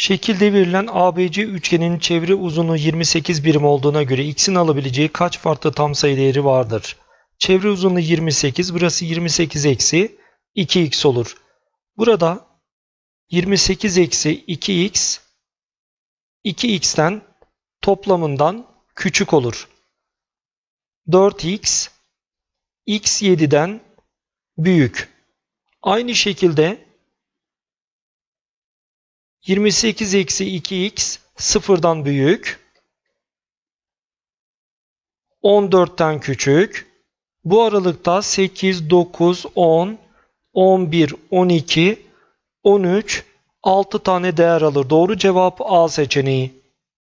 Şekilde verilen ABC üçgenin çevre uzunluğu 28 birim olduğuna göre x'in alabileceği kaç farklı tam sayı değeri vardır? Çevre uzunluğu 28, burası 28 eksi 2x olur. Burada 28 eksi 2x 2x'ten toplamından küçük olur. 4x x 7'den büyük. Aynı şekilde 28 eksi 2x sıfırdan büyük. 14'ten küçük. Bu aralıkta 8, 9, 10, 11, 12, 13, 6 tane değer alır. Doğru cevap A seçeneği.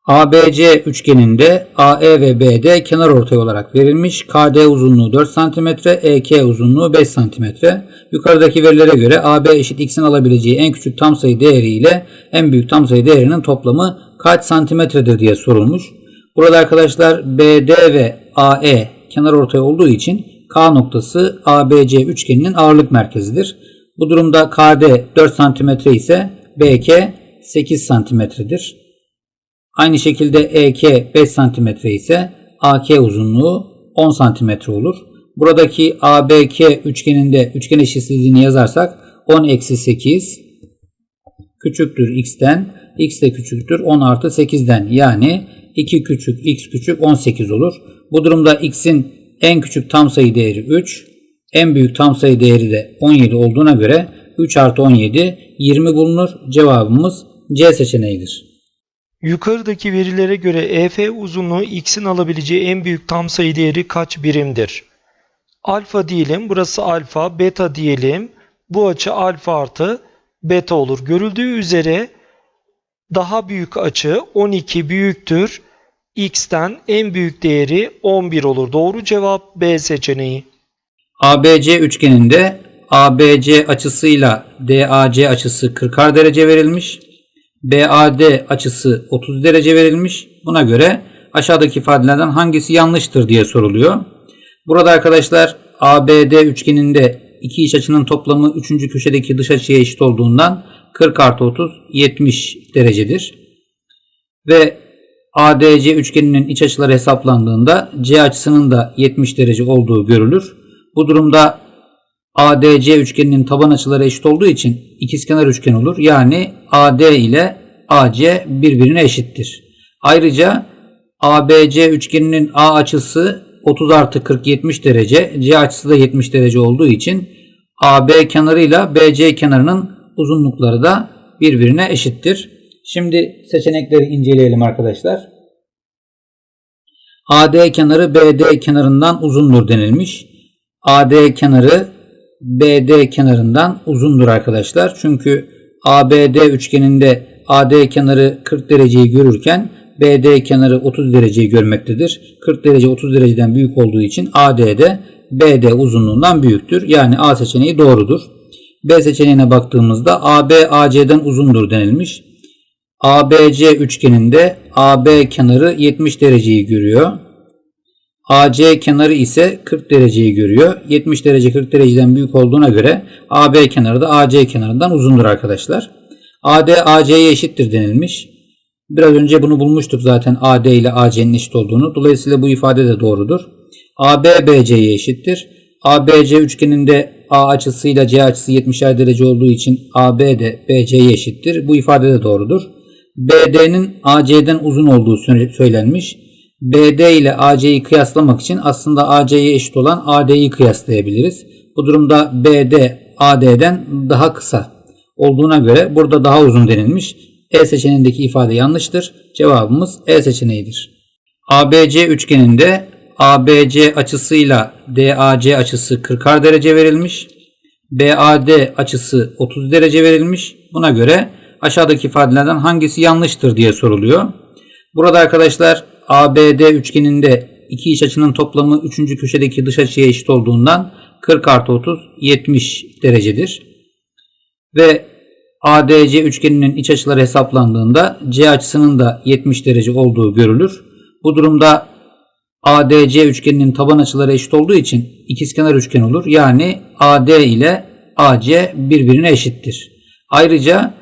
ABC üçgeninde AE ve BD kenar ortay olarak verilmiş. KD uzunluğu 4 cm, EK uzunluğu 5 cm. Yukarıdaki verilere göre AB eşit x'in alabileceği en küçük tam sayı değeri ile en büyük tam sayı değerinin toplamı kaç santimetredir diye sorulmuş. Burada arkadaşlar BD ve AE kenar ortay olduğu için K noktası ABC üçgeninin ağırlık merkezidir. Bu durumda KD 4 cm ise BK 8 cm'dir. Aynı şekilde EK 5 cm ise AK uzunluğu 10 cm olur. Buradaki ABK üçgeninde üçgen eşitsizliğini yazarsak 10 eksi 8 küçüktür x'ten x de küçüktür 10 artı 8'den yani 2 küçük x küçük 18 olur. Bu durumda x'in en küçük tam sayı değeri 3 en büyük tam sayı değeri de 17 olduğuna göre 3 artı 17 20 bulunur. Cevabımız C seçeneğidir. Yukarıdaki verilere göre EF uzunluğu x'in alabileceği en büyük tam sayı değeri kaç birimdir? Alfa diyelim, burası alfa, beta diyelim. Bu açı alfa artı beta olur. Görüldüğü üzere daha büyük açı 12 büyüktür. x'ten en büyük değeri 11 olur. Doğru cevap B seçeneği. ABC üçgeninde ABC açısıyla DAC açısı 40'ar derece verilmiş. BAD açısı 30 derece verilmiş. Buna göre aşağıdaki ifadelerden hangisi yanlıştır diye soruluyor. Burada arkadaşlar ABD üçgeninde iki iç açının toplamı 3. köşedeki dış açıya eşit olduğundan 40 artı 30 70 derecedir. Ve ADC üçgeninin iç açıları hesaplandığında C açısının da 70 derece olduğu görülür. Bu durumda ADC üçgeninin taban açıları eşit olduğu için ikizkenar üçgen olur. Yani AD ile AC birbirine eşittir. Ayrıca ABC üçgeninin A açısı 30 artı 40 70 derece. C açısı da 70 derece olduğu için AB kenarıyla BC kenarının uzunlukları da birbirine eşittir. Şimdi seçenekleri inceleyelim arkadaşlar. AD kenarı BD kenarından uzundur denilmiş. AD kenarı BD kenarından uzundur arkadaşlar. Çünkü ABD üçgeninde AD kenarı 40 dereceyi görürken BD kenarı 30 dereceyi görmektedir. 40 derece 30 dereceden büyük olduğu için AD de BD uzunluğundan büyüktür. Yani A seçeneği doğrudur. B seçeneğine baktığımızda AB AC'den uzundur denilmiş. ABC üçgeninde AB kenarı 70 dereceyi görüyor. AC kenarı ise 40 dereceyi görüyor. 70 derece 40 dereceden büyük olduğuna göre AB kenarı da AC kenarından uzundur arkadaşlar. AD AC'ye eşittir denilmiş. Biraz önce bunu bulmuştuk zaten AD ile AC'nin eşit olduğunu. Dolayısıyla bu ifade de doğrudur. AB BC'ye eşittir. ABC üçgeninde A açısıyla C açısı 70'er derece olduğu için AB de BC'ye eşittir. Bu ifade de doğrudur. BD'nin AC'den uzun olduğu söylenmiş. BD ile AC'yi kıyaslamak için aslında AC'ye eşit olan AD'yi kıyaslayabiliriz. Bu durumda BD AD'den daha kısa olduğuna göre burada daha uzun denilmiş. E seçeneğindeki ifade yanlıştır. Cevabımız E seçeneğidir. ABC üçgeninde ABC açısıyla DAC açısı 40'ar derece verilmiş. BAD açısı 30 derece verilmiş. Buna göre aşağıdaki ifadelerden hangisi yanlıştır diye soruluyor. Burada arkadaşlar ABD üçgeninde iki iç açının toplamı 3. köşedeki dış açıya eşit olduğundan 40 artı 30 70 derecedir. Ve ADC üçgeninin iç açıları hesaplandığında C açısının da 70 derece olduğu görülür. Bu durumda ADC üçgeninin taban açıları eşit olduğu için ikizkenar üçgen olur. Yani AD ile AC birbirine eşittir. Ayrıca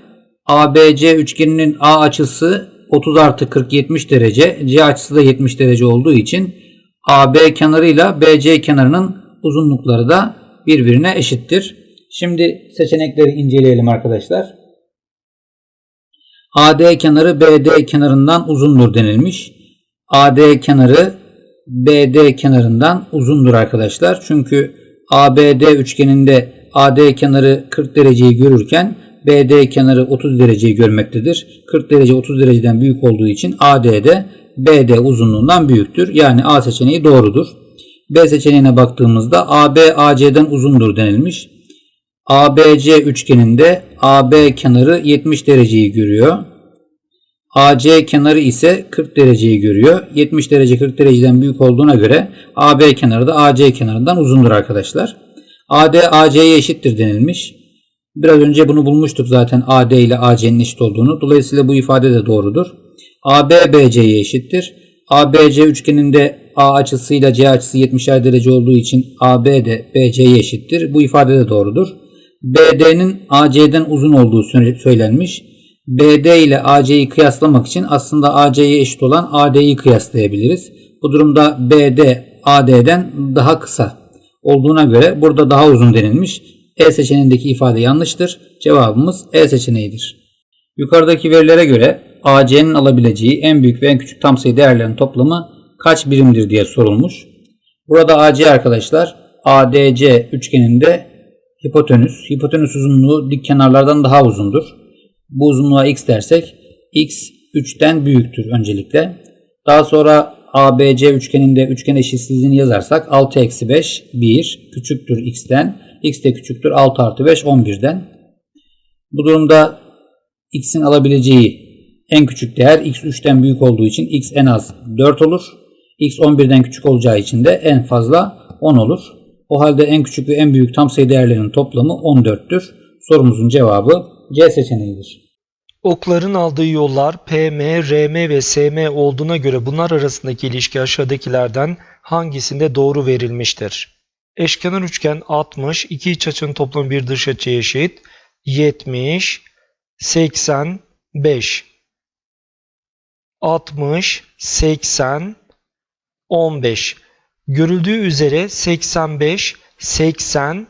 ABC üçgeninin A açısı 30 artı 40 70 derece. C açısı da 70 derece olduğu için AB kenarıyla BC kenarının uzunlukları da birbirine eşittir. Şimdi seçenekleri inceleyelim arkadaşlar. AD kenarı BD kenarından uzundur denilmiş. AD kenarı BD kenarından uzundur arkadaşlar. Çünkü ABD üçgeninde AD kenarı 40 dereceyi görürken BD kenarı 30 dereceyi görmektedir. 40 derece 30 dereceden büyük olduğu için AD BD uzunluğundan büyüktür. Yani A seçeneği doğrudur. B seçeneğine baktığımızda AB AC'den uzundur denilmiş. ABC üçgeninde AB kenarı 70 dereceyi görüyor. AC kenarı ise 40 dereceyi görüyor. 70 derece 40 dereceden büyük olduğuna göre AB kenarı da AC kenarından uzundur arkadaşlar. AD AC'ye eşittir denilmiş. Biraz önce bunu bulmuştuk zaten AD ile AC'nin eşit olduğunu. Dolayısıyla bu ifade de doğrudur. AB BC'ye eşittir. ABC üçgeninde A açısıyla C açısı 70'er derece olduğu için AB de BC'ye eşittir. Bu ifade de doğrudur. BD'nin AC'den uzun olduğu söylenmiş. BD ile AC'yi kıyaslamak için aslında AC'ye eşit olan AD'yi kıyaslayabiliriz. Bu durumda BD AD'den daha kısa olduğuna göre burada daha uzun denilmiş. E seçeneğindeki ifade yanlıştır. Cevabımız E seçeneğidir. Yukarıdaki verilere göre AC'nin alabileceği en büyük ve en küçük tam sayı değerlerin toplamı kaç birimdir diye sorulmuş. Burada AC arkadaşlar ADC üçgeninde hipotenüs. Hipotenüs uzunluğu dik kenarlardan daha uzundur. Bu uzunluğa x dersek x 3'ten büyüktür öncelikle. Daha sonra ABC üçgeninde üçgen eşitsizliğini yazarsak 6 eksi 5 1 küçüktür x'ten. X de küçüktür 6 artı 5 11'den. Bu durumda x'in alabileceği en küçük değer x 3'ten büyük olduğu için x en az 4 olur. x 11'den küçük olacağı için de en fazla 10 olur. O halde en küçük ve en büyük tam sayı değerlerinin toplamı 14'tür. Sorumuzun cevabı C seçeneğidir. Okların aldığı yollar PM, RM ve SM olduğuna göre bunlar arasındaki ilişki aşağıdakilerden hangisinde doğru verilmiştir? Eşkenar üçgen 60, iki iç açının toplamı bir dış açıya eşit. 70, 85. 60, 80, 15. Görüldüğü üzere 85, 80,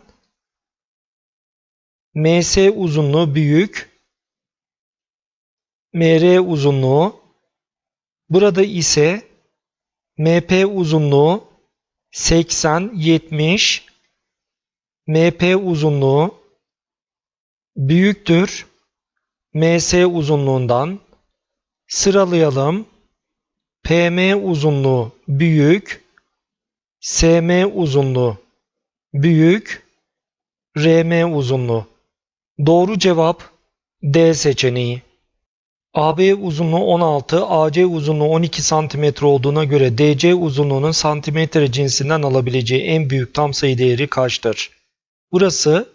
MS uzunluğu büyük, MR uzunluğu, burada ise MP uzunluğu 80, 70, MP uzunluğu büyüktür MS uzunluğundan. Sıralayalım. PM uzunluğu büyük, SM uzunluğu büyük, RM uzunluğu. Doğru cevap D seçeneği. AB uzunluğu 16, AC uzunluğu 12 cm olduğuna göre DC uzunluğunun santimetre cinsinden alabileceği en büyük tam sayı değeri kaçtır? Burası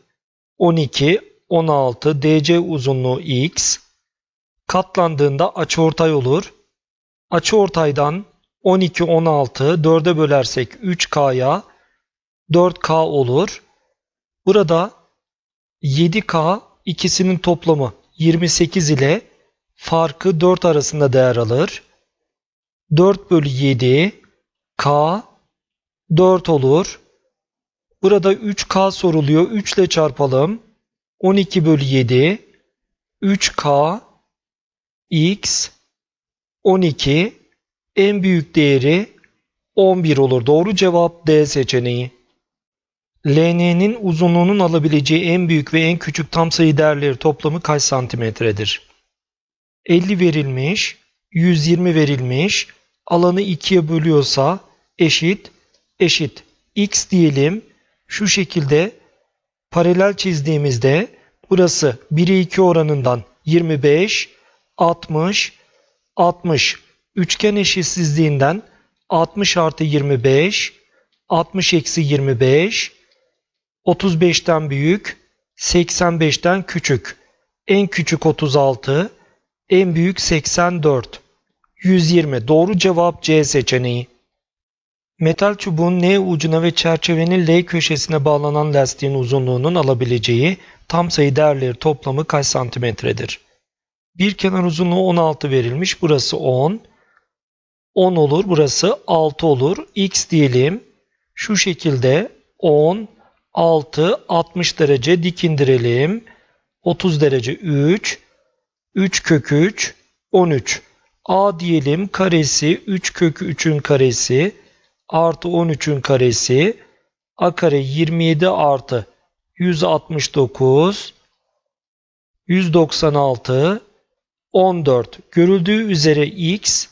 12, 16, DC uzunluğu x. Katlandığında açıortay olur. Açıortaydan 12, 16, 4'e bölersek 3K'ya 4K olur. Burada 7K ikisinin toplamı 28 ile farkı 4 arasında değer alır. 4 bölü 7 K 4 olur. Burada 3K soruluyor. 3 ile çarpalım. 12 bölü 7 3K X 12 en büyük değeri 11 olur. Doğru cevap D seçeneği. LN'nin uzunluğunun alabileceği en büyük ve en küçük tam sayı değerleri toplamı kaç santimetredir? 50 verilmiş, 120 verilmiş, alanı 2'ye bölüyorsa eşit, eşit. x diyelim, şu şekilde paralel çizdiğimizde burası 1'e 2 oranından 25, 60, 60. Üçgen eşitsizliğinden 60 artı 25, 60 eksi 25, 35'ten büyük, 85'ten küçük. En küçük 36, en büyük 84. 120. Doğru cevap C seçeneği. Metal çubuğun N ucuna ve çerçevenin L köşesine bağlanan lastiğin uzunluğunun alabileceği tam sayı değerleri toplamı kaç santimetredir? Bir kenar uzunluğu 16 verilmiş. Burası 10. 10 olur. Burası 6 olur. X diyelim. Şu şekilde 10, 6, 60 derece dik indirelim. 30 derece 3, 3 kök 3, 13. A diyelim karesi 3 kök 3'ün karesi artı 13'ün karesi. A kare 27 artı 169 196 14 görüldüğü üzere x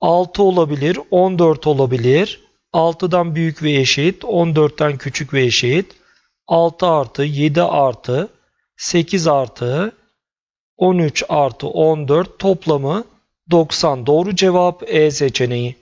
6 olabilir 14 olabilir. 6'dan büyük ve eşit 14'ten küçük ve eşit. 6 artı 7 artı 8 artı 13 artı 14 toplamı 90. Doğru cevap E seçeneği.